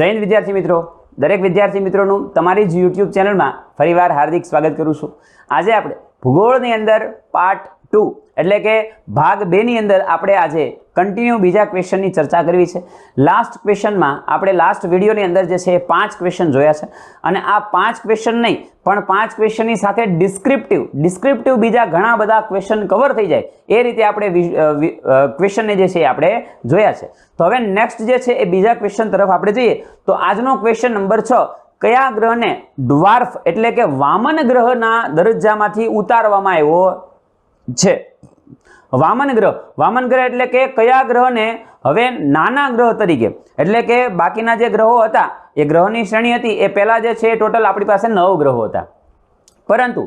હિન્દ વિદ્યાર્થી મિત્રો. દરેક વિદ્યાર્થી મિત્રોનું તમારી જ યુટ્યુબ ચેનલમાં ફરીવાર હાર્દિક સ્વાગત કરું છું. આજે આપણે ભૂગોળની અંદર પાર્ટ ટુ એટલે કે ભાગ બેની અંદર આપણે આજે કન્ટિન્યુ બીજા ક્વેશ્ચનની ચર્ચા કરવી છે. લાસ્ટ ક્વેશ્ચનમાં આપણે લાસ્ટ વિડીયોની અંદર જે છે એ પાંચ ક્વેશ્ચન જોયા છે. અને આ પાંચ ક્વેશ્ચન નહીં, પણ પાંચ ક્વેશ્ચનની સાથે ડિસ્ક્રિપ્ટિવ ડિસ્ક્રિપ્ટિવ બીજા ઘણા બધા ક્વેશ્ચન કવર થઈ જાય. એ રીતે આપણે ક્વેશ્ચનને જે છે એ આપણે જોયા છે. તો હવે નેક્સ્ટ જે છે એ બીજા ક્વેશ્ચન તરફ આપણે જઈએ. તો આજનો ક્વેશ્ચન નંબર છ, કયા ગ્રહને ડ્વાર્ફ એટલે કે વામન ગ્રહના દરજ્જામાંથી ઉતારવામાં આવ્યો છે? વામન ગ્રહ વામન ગ્રહ એટલે કે કયા ગ્રહને? હવે નાના ગ્રહ તરીકે. એટલે કે બાકીના જે ગ્રહો હતા, એ ગ્રહોની શ્રેણી હતી, એ પહેલાં જે છે ટોટલ આપણી પાસે નવ ગ્રહો હતા. પરંતુ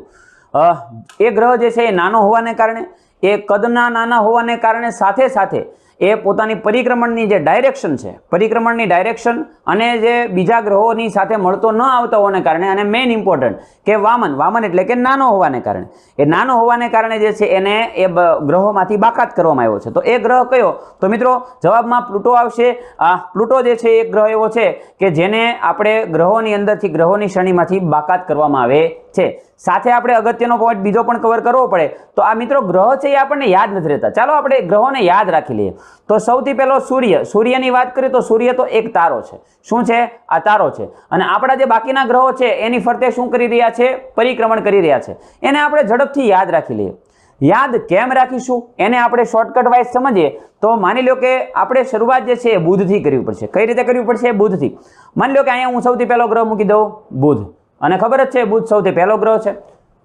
એ ગ્રહ જે છે એ નાનો હોવાને કારણે, એ કદના નાના હોવાને કારણે સાથે સાથે એ પોતાની પરિક્રમણની જે ડાયરેક્શન છે, પરિક્રમણની ડાયરેક્શન અને જે બીજા ગ્રહોની સાથે મળતો ન આવતો હોવાને કારણે અને મેઇન ઇમ્પોર્ટન્ટ કે વામન વામન એટલે કે નાનો હોવાને કારણે. એ નાનો હોવાને કારણે જે છે એને એ ગ્રહોમાંથી બાકાત કરવામાં આવ્યો છે. તો એ ગ્રહ કયો? તો મિત્રો, જવાબમાં પ્લુટો આવશે. આ પ્લુટો જે છે, એ ગ્રહ એવો છે કે જેને આપણે ગ્રહોની અંદરથી ગ્રહોની શ્રેણીમાંથી બાકાત કરવામાં આવે છે. સાથે આપણે અગત્યનો પોઈન્ટ બીજો પણ કવર કરવો પડે. તો આ મિત્રો ગ્રહ છે એ આપણને યાદ નથી રહેતા. ચાલો આપણે ગ્રહોને યાદ રાખી લઈએ. તો સૌથી પહેલો સૂર્ય. સૂર્યની વાત કરીએ તો સૂર્ય તો એક તારો છે. શું છે? આ તારો છે. અને આપણા જે બાકીના ગ્રહો છે, એની ફરતે શું કરી રહ્યા છે? પરિક્રમણ કરી રહ્યા છે. એને આપણે ઝડપથી યાદ રાખી લઈએ. યાદ કેમ રાખીશું? એને આપણે શોર્ટકટ વાઇઝ સમજીએ. તો માની લો કે આપણે શરૂઆત જે છે એ બુધથી કરવી પડશે. કઈ રીતે કરવી પડશે? બુધથી. માની લો કે અહીંયા હું સૌથી પહેલો ગ્રહ મૂકી દઉં. બુધ. અને ખબર જ છે, બુધ સૌથી પહેલો ગ્રહ છે.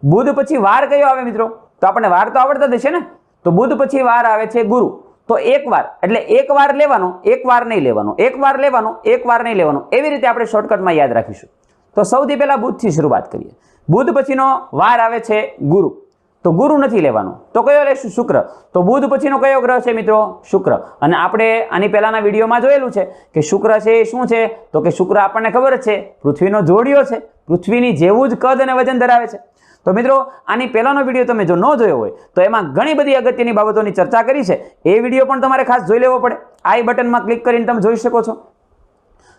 બુધ પછી વાર કયો આવે મિત્રો? તો આપણને વાર તો આવડતા જ છે ને? તો બુધ પછી વાર આવે છે ગુરુ. તો એક વાર, એટલે એક વાર લેવાનો, એક વાર નહીં લેવાનો. એક વાર લેવાનો, એક વાર નહીં લેવાનો. એવી રીતે આપણે શોર્ટકટમાં યાદ રાખીશું. તો સૌથી પહેલાં બુધથી શરૂઆત કરીએ. બુધ પછીનો વાર આવે છે ગુરુ. તો ગુરુ નથી લેવાનો. તો કયો લેશું? શુક્ર. તો બુધ પછીનો કયો ગ્રહ છે મિત્રો? શુક્ર. અને આપણે આની પહેલાંના વિડીયોમાં જોયેલું છે કે શુક્ર છે એ શું છે? તો કે શુક્ર આપણને ખબર જ છે, પૃથ્વીનો જોડિયો છે. પૃથ્વીની જેવું જ કદ અને વજન ધરાવે છે. તો મિત્રો, આની પહેલાંનો વીડિયો તમે જો ન જોયો હોય, તો એમાં ઘણી બધી અગત્યની બાબતોની ચર્ચા કરી છે. એ વીડિયો પણ તમારે ખાસ જોઈ લેવો પડે. આઈ બટનમાં ક્લિક કરીને તમે જોઈ શકો છો.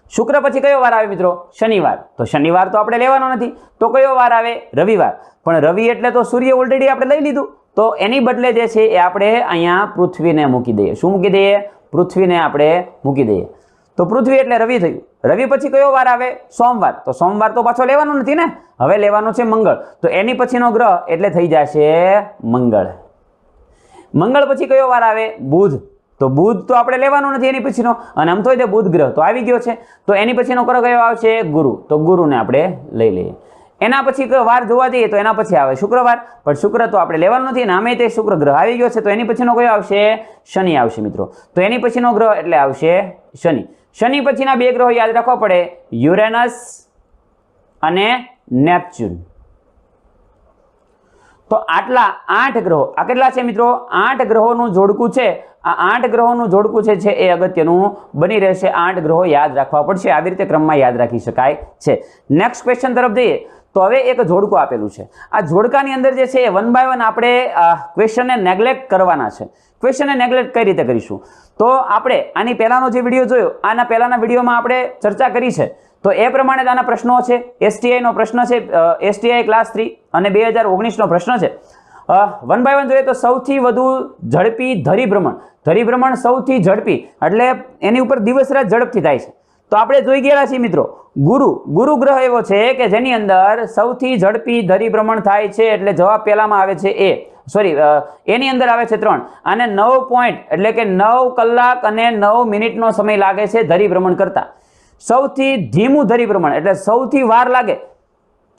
શુક્ર પછી કયો વાર આવે મિત્રો? શનિવાર. તો શનિવાર તો આપણે લેવાનો નથી. તો કયો વાર આવે? રવિવાર. પણ રવિ એટલે તો સૂર્ય ઓલરેડી આપણે લઈ લીધું. તો એની બદલે જે છે એ આપણે અહીંયા પૃથ્વીને મૂકી દઈએ. શું મૂકી દઈએ? પૃથ્વીને આપણે મૂકી દઈએ. તો પૃથ્વી એટલે રવિ થયું. રવિ પછી કયો વાર આવે? સોમવાર. તો સોમવાર તો પાછો લેવાનો નથી ને? હવે લેવાનો છે મંગળ. તો એની પછીનો ગ્રહ એટલે થઈ જશે મંગળ. મંગળ પછી કયો વાર આવે? બુધ. તો બુધ તો આપણે લેવાનો નથી એની પછીનો. અને આમ તો બુધ ગ્રહ. તો આવી ગયો છે. તો એની પછીનો ગ્રહ કયો આવશે? ગુરુ. તો ગુરુને આપણે લઈ લઈએ. એના પછી વાર જોવા જઈએ તો એના પછી આવે શુક્રવાર. પણ શુક્ર તો આપણે લેવાનો નથી નામે તે શુક્ર ગ્રહ આવી ગયો છે. તો એની પછીનો કયો આવશે? શનિ આવશે મિત્રો. તો એની પછીનો ગ્રહ એટલે આવશે શનિ. શનિ પછીના બે ગ્રહો યાદ રાખવા પડે. યુરેનસ અને નેપચ્યુન. તો આટલા આઠ ગ્રહો, આ કેટલા છે મિત્રો? આઠ ગ્રહોનું જોડકું છે. આ આઠ ગ્રહોનું જોડકું છે એ અગત્યનું બની રહેશે. આઠ ગ્રહો યાદ રાખવા પડશે. આવી રીતે ક્રમમાં યાદ રાખી શકાય છે. નેક્સ્ટ ક્વેશ્ચન તરફ જઈએ. તો હવે એક જોડકું આપેલું છે. આ જોડકાની અંદર જે છે એ વન બાય વન આપણે ક્વેશ્ચનને નેગ્લેક્ટ કરવાના છે. ક્વેશ્ચનને નેગ્લેક્ટ કઈ રીતે કરીશું? તો આપણે આની પહેલાંનો જે વીડિયો જોયો, આના પહેલાંના વિડીયોમાં આપણે ચર્ચા કરી છે. તો એ પ્રમાણે આના પ્રશ્નો છે. એસટીઆઈનો પ્રશ્ન છે એસટીઆઈ ક્લાસ થ્રી અને બે હજાર ઓગણીસનો પ્રશ્ન છે. વન બાય વન જોઈએ તો સૌથી વધુ ઝડપી ધરીભ્રમણ. ધરીભ્રમણ સૌથી ઝડપી, એટલે એની ઉપર દિવસ રાત ઝડપથી થાય છે. તો આપણે જોઈ ગયેલા છીએ મિત્રો, ગુરુ ગુરુ ગ્રહ એવો છે કે જેની અંદર સૌથી ઝડપી ધરીભ્રમણ થાય છે, એટલે જવાબ પહેલામાં આવે છે એ. સોરી એની અંદર આવે છે ત્રણ. અને નવ પોઈન્ટ એટલે કે નવ કલાક અને નવ મિનિટનો સમય લાગે છે ધરીભ્રમણ કરતા. સૌથી ધીમું ધરીભ્રમણ એટલે સૌથી વાર લાગે.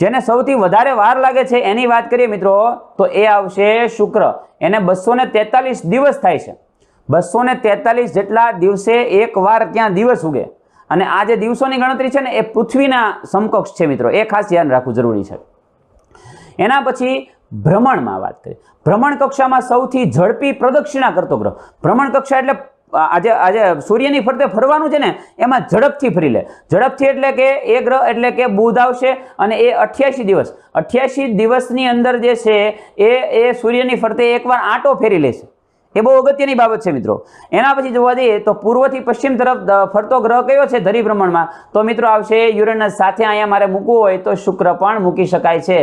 જેને સૌથી વધારે વાર લાગે છે એની વાત કરીએ મિત્રો, તો એ આવશે શુક્ર. એને બસો દિવસ થાય છે. બસો જેટલા દિવસે એક વાર ત્યાં દિવસ ઉગે. અને આ જે દિવસોની ગણતરી છે ને, એ પૃથ્વીના સમકક્ષ છે મિત્રો. એ ખાસ ધ્યાન રાખવું જરૂરી છે. એના પછી ભ્રમણમાં વાત કરીએ ભ્રમણ કક્ષામાં સૌથી ઝડપી પ્રદક્ષિણા કરતો ગ્રહ. ભ્રમણ કક્ષા એટલે આજે આજે સૂર્યની ફરતે ફરવાનું છે ને, એમાં ઝડપથી ફરી લે. ઝડપથી એટલે કે એ ગ્રહ એટલે કે બુધ આવશે અને એ અઠ્યાસી દિવસ. અઠ્યાસી દિવસની અંદર જે છે, એ એ સૂર્યની ફરતે એકવાર આંટો ફેરી લેશે. એ બહુ અગત્યની બાબત છે મિત્રો. એના પછી જોવા જઈએ તો પૂર્વથી પશ્ચિમ તરફ ફરતો ગ્રહ કયો છે ધરી ભ્રમણમાં? તો મિત્રો આવશે યુરેનસ સાથે અહીંયા મારે મૂકવું હોય તો શુક્ર પણ મૂકી શકાય છે.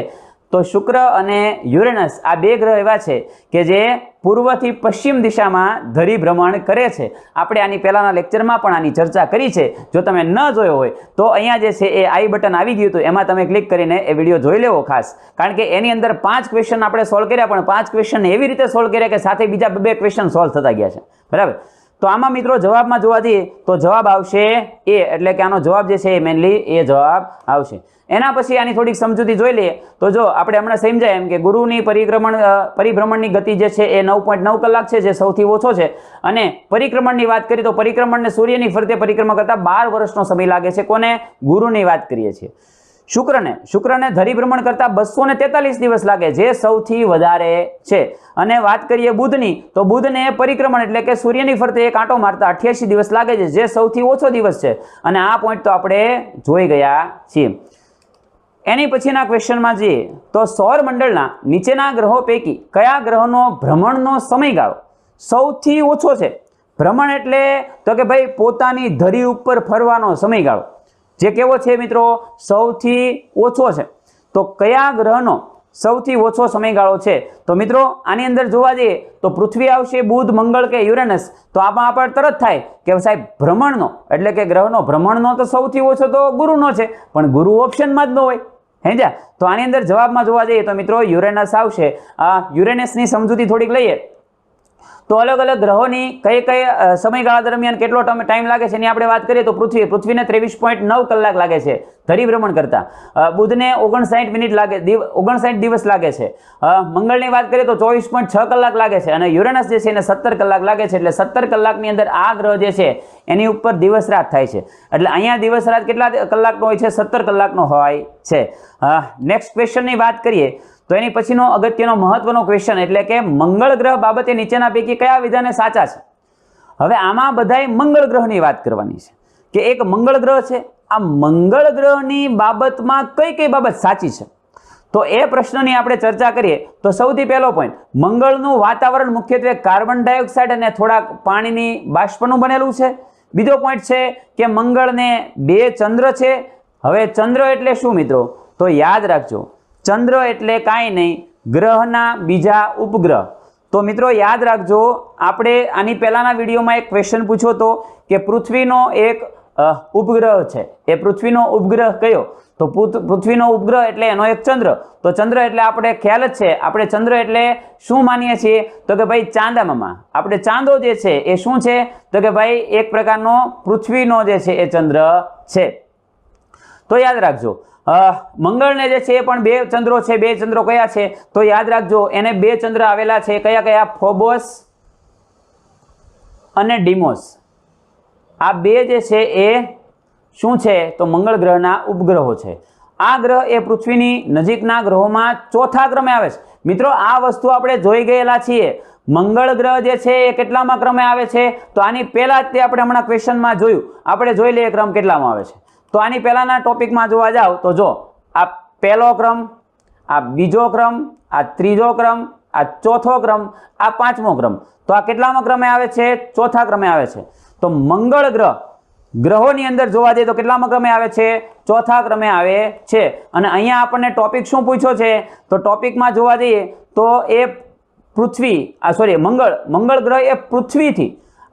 તો શુક્ર અને યુરેનસ આ બે ગ્રહ એવા છે કે જે પૂર્વથી પશ્ચિમ દિશામાં ધરી ભ્રમણ કરે છે. આપણે આની પહેલાંના લેક્ચરમાં પણ આની ચર્ચા કરી છે. જો તમે ન જોયો હોય, તો અહીંયા જે છે એ આઈ બટન આવી ગયું હતું, એમાં તમે ક્લિક કરીને એ વીડિયો જોઈ લેવો ખાસ. કારણ કે એની અંદર પાંચ ક્વેશ્ચન આપણે સોલ્વ કર્યા, પણ પાંચ ક્વેશ્ચન એવી રીતે સોલ્વ કર્યા કે સાથે બીજા બે ક્વેશ્ચન સોલ્વ થતા ગયા છે. બરાબર? તો આમાં મિત્રો જવાબમાં જોવા જઈએ, તો જવાબ આવશે એ, એટલે કે આનો જવાબ જે છે એ મેનલી એ જવાબ આવશે. એના પછી આની થોડીક સમજૂતી જોઈ લઈએ. તો જો, આપણે હમણાં સમજાય એમ કે ગુરુની પરિક્રમણ પરિભ્રમણની ગતિ જે છે એ નવ પોઈન્ટ નવ કલાક છે, જે સૌથી ઓછો છે. અને પરિક્રમણની વાત કરીએ તો પરિક્રમણને સૂર્યની ફરતે પરિક્રમા કરતાં બાર વર્ષનો સમય લાગે છે. કોને? ગુરુની વાત કરીએ છીએ. શુક્રને શુક્રને ધરીભ્રમણ કરતાં બસો ને તેતાલીસ દિવસ લાગે, જે સૌથી વધારે છે. અને વાત કરીએ બુધની, તો બુધને પરિક્રમણ એટલે કે સૂર્યની ફરતે એક આંટો મારતા અઠ્યાસી દિવસ લાગે છે, જે સૌથી ઓછો દિવસ છે. અને આ પોઈન્ટ તો આપણે જોઈ ગયા છીએ. એની પછીના ક્વેશ્ચનમાં જઈએ તો સૌરમંડળના નીચેના ગ્રહો પૈકી કયા ગ્રહનો ભ્રમણનો સમયગાળો સૌથી ઓછો છે? ભ્રમણ એટલે તો કે ભાઈ પોતાની ધરી ઉપર ફરવાનો સમયગાળો. જે કેવો છે મિત્રો? સૌથી ઓછો છે. તો કયા ગ્રહનો સૌથી ઓછો સમયગાળો છે? તો મિત્રો, આની અંદર જોવા જઈએ તો પૃથ્વી આવશે બુધ, મંગળ કે યુરેનસ. તો આમાં આપણે તરત થાય કે સાહેબ ભ્રમણનો, એટલે કે ગ્રહનો ભ્રમણનો તો સૌથી ઓછો તો ગુરુનો છે. પણ ગુરુ ઓપ્શનમાં જ ન હોય. હેંજા તો આની અંદર જવાબમાં જોવા જઈએ તો મિત્રો યુરેનસ આવશે. યુરેનસની સમજૂતી થોડીક લઈએ. તો અલગ અલગ ગ્રહોની કઈ કઈ સમયગાળા દરમિયાન કેટલો ટાઈમ લાગે છે એની આપણે વાત કરીએ તો પૃથ્વી, પૃથ્વીને ત્રેવીસ પોઈન્ટ નવ કલાક લાગે છે ધરી ભ્રમણ કરતા. બુધને ઓગણસાઠ મિનિટ લાગે ઓગણસાઠ દિવસ લાગે છે. મંગળની વાત કરીએ તો ચોવીસ પોઈન્ટ છ કલાક લાગે છે અને યુરેનસ જે છે એને સત્તર કલાક લાગે છે એટલે સત્તર કલાકની અંદર આ ગ્રહ જે છે એની ઉપર દિવસ રાત થાય છે. એટલે અહીંયા દિવસ રાત કેટલા કલાકનો હોય છે? સત્તર કલાકનો હોય છે. નેક્સ્ટ ક્વેશ્ચનની વાત કરીએ. તો એની પછીનો અગત્યનો મહત્વનો ક્વેશ્ચન એટલે કે મંગળ ગ્રહ બાબતે નીચેના પૈકી કયા વિધાને સાચા છે? હવે આમાં બધાય મંગળ ગ્રહની વાત કરવાની છે. કે એક મંગળ ગ્રહ છે, આ મંગળ ગ્રહની બાબતમાં કઈ કઈ બાબત સાચી છે? તો એ પ્રશ્નની આપણે ચર્ચા કરીએ, તો સૌથી પહેલો પોઈન્ટ મંગળનું વાતાવરણ મુખ્યત્વે કાર્બન ડાયોક્સાઇડ અને થોડાક પાણીની બાષ્પનું બનેલું છે. બીજો પોઈન્ટ છે કે મંગળને બે ચંદ્ર છે. હવે ચંદ્ર એટલે શું મિત્રો? તો યાદ રાખજો ચંદ્ર એટલે કાંઈ નહીં, ગ્રહના બીજા ઉપગ્રહ. તો મિત્રો યાદ રાખજો, આપણે આની પહેલાંના વિડીયોમાં એક ક્વેશ્ચન પૂછ્યો હતો કે પૃથ્વીનો એક ઉપગ્રહ છે. એ પૃથ્વીનો ઉપગ્રહ કયો? તો પૃથ- પૃથ્વીનો ઉપગ્રહ એટલે એનો એક ચંદ્ર. તો ચંદ્ર એટલે આપણે ખ્યાલ જ છે, આપણે ચંદ્ર એટલે શું માનીએ છીએ? તો કે ભાઈ ચાંદામામાં આપણે ચાંદો જે છે એ શું છે? તો કે ભાઈ એક પ્રકારનો પૃથ્વીનો જે છે એ ચંદ્ર છે. તો યાદ રાખજો મંગળને જે છે એ પણ બે ચંદ્રો છે, બે ચંદ્રો કયા છે? તો યાદ રાખજો, એને બે ચંદ્ર આવેલા છે, કયા કયા? ફોબોસ અને ડિમોસ. આ બે જે છે એ શું છે? તો મંગળ ગ્રહના ઉપગ્રહો છે. આ ગ્રહ એ પૃથ્વીની નજીકના ગ્રહોમાં ચોથા ક્રમે આવે છે. મિત્રો, આ વસ્તુ આપણે જોઈ ગયેલા છીએ. મંગળ ગ્રહ જે છે એ કેટલામાં ક્રમે આવે છે? તો આની પહેલાં જ તે આપણે હમણાં ક્વેશ્ચનમાં જોયું. આપણે જોઈ લઈએ ક્રમ કેટલામાં આવે છે. તો આની પહેલાંના ટોપિકમાં જોવા જાવ તો જો, આ પહેલો ક્રમ, આ બીજો ક્રમ, આ ત્રીજો ક્રમ, આ ચોથો ક્રમ, આ પાંચમો ક્રમ. તો આ કેટલામાં ક્રમે આવે છે? ચોથા ક્રમે આવે છે. તો મંગળ ગ્રહ, ગ્રહોની અંદર જોવા જઈએ તો કેટલામાં ક્રમે આવે છે? ચોથા ક્રમે આવે છે. અને અહીંયા આપણને ટોપિક શું પૂછ્યો છે? તો ટોપિકમાં જોવા જઈએ તો એ પૃથ્વી, આ સોરી, મંગળ મંગળ ગ્રહ એ પૃથ્વીથી.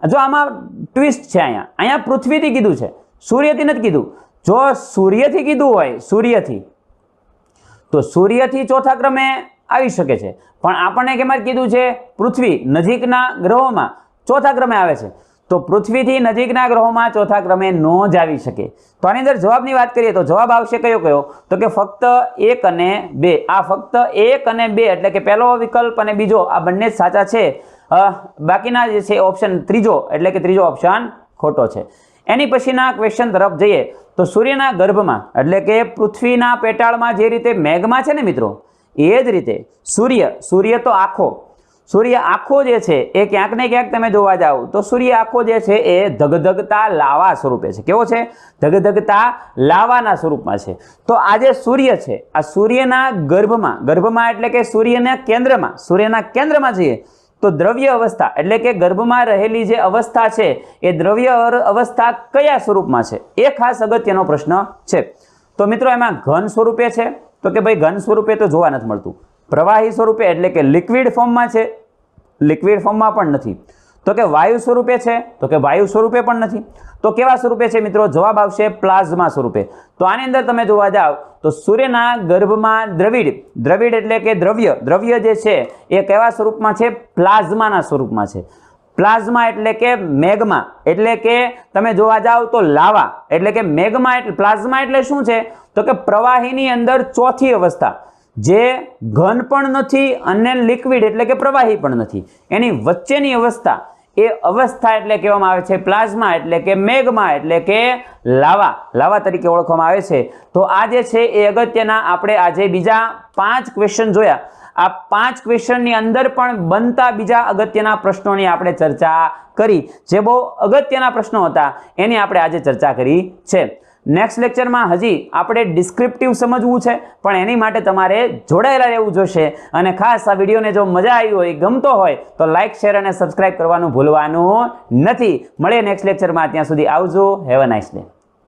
જો આમાં ટ્વિસ્ટ છે અહીંયા. અહીંયા પૃથ્વીથી કીધું છે. સૂર્યથી નથી કીધું. જો સૂર્યથી કીધું હોય, સૂર્યથી, તો સૂર્યથી ચોથા ક્રમે આવી શકે છે. પણ આપણને કેમાં કીધું છે? પૃથ્વી નજીકના ગ્રહોમાં ચોથા ક્રમે આવે છે. તો પૃથ્વીથી નજીકના ગ્રહોમાં ચોથા ક્રમે ન જ આવી શકે. તો આની અંદર જવાબની વાત કરીએ તો જવાબ આવશે કયો કયો? તો કે ફક્ત એક અને બે. આ ફક્ત એક અને બે એટલે કે પહેલો વિકલ્પ અને બીજો આ બંને સાચા છે. બાકીના જે છે ઓપ્શન ત્રીજો એટલે કે ત્રીજો ઓપ્શન ખોટો છે. એની પછીના ક્વેશ્ચન તરફ જઈએ. તો સૂર્યના ગર્ભમાં, એટલે કે પૃથ્વીના પેટાળમાં જે રીતે મેઘમાં છે ને મિત્રો, એ જ રીતે સૂર્ય સૂર્ય તો આખો. સૂર્ય આખો જે છે એ ક્યાંક ને ક્યાંક તમે જોવા જાઓ, તો સૂર્ય આખો જે છે એ ધગધગતા લાવા સ્વરૂપે છે. કેવો છે? ધગધગતા લાવાના સ્વરૂપમાં છે. તો આ જે સૂર્ય છે, આ સૂર્યના ગર્ભમાં ગર્ભમાં એટલે કે સૂર્યના કેન્દ્રમાં સૂર્યના કેન્દ્રમાં જઈએ તો દ્રવ્ય અવસ્થા, એટલે કે ગર્ભમાં રહેલી જે અવસ્થા છે, એ દ્રવ્ય અવસ્થા કયા સ્વરૂપમાં છે? એ ખાસ અગત્યનો પ્રશ્ન છે. તો મિત્રો, એમાં ઘન સ્વરૂપે છે. તો કે ભાઈ, ઘન સ્વરૂપે તો જોવા નથી મળતું. પ્રવાહી સ્વરૂપે, એટલે કે લિક્વિડ ફોર્મમાં છે. લિક્વિડ ફોર્મમાં પણ નથી. તો કે વાયુ સ્વરૂપે છે? તો કે વાયુ સ્વરૂપે પણ નથી. તો કેવા સ્વરૂપે છે મિત્રો? જવાબ આવશે પ્લાઝમા સ્વરૂપે. તો આની અંદર તમે જોવા જાઓ તો સૂર્યના ગર્ભમાં દ્રવિડ દ્રવિડ એટલે કે દ્રવ્ય દ્રવ્ય જે છે, એ કેવા સ્વરૂપમાં છે? પ્લાઝમાના સ્વરૂપમાં છે. પ્લાઝમા એટલે કે મેગમા, એટલે કે તમે જોવા જાઓ તો લાવા, એટલે કે મેગમા એટલે, પ્લાઝમા એટલે શું છે? તો કે પ્રવાહીની અંદર ચોથી અવસ્થા. જે ઘન પણ નથી અને લિક્વિડ એટલે કે પ્રવાહી પણ નથી. એની વચ્ચેની અવસ્થા એ અવસ્થા એટલે કહેવામાં આવે છે પ્લાઝમા એટલે કે મેઘમા એટલે કે લાવા. લાવા તરીકે ઓળખવામાં આવે છે. તો આ જે છે એ અગત્યના આપણે આજે બીજા પાંચ ક્વેશ્ચન જોયા. આ પાંચ ક્વેશ્ચનની અંદર પણ બનતા બીજા અગત્યના પ્રશ્નોની આપણે ચર્ચા કરી. જે બહુ અગત્યના પ્રશ્નો હતા એની આપણે આજે ચર્ચા કરી છે. નેક્સ્ટ લેક્ચરમાં હજી આપણે ડિસ્ક્રિપ્ટિવ સમજવું છે, પણ એની માટે તમારે જોડાયેલા રહેવું જોશે. અને ખાસ આ વિડીયોને જો મજા આવી હોય, ગમતો હોય, તો લાઇક શેર અને સબસ્ક્રાઇબ કરવાનું ભૂલવાનું નથી. મળીએ નેક્સ્ટ લેક્ચરમાં ત્યાં સુધી આવજો. Have a nice day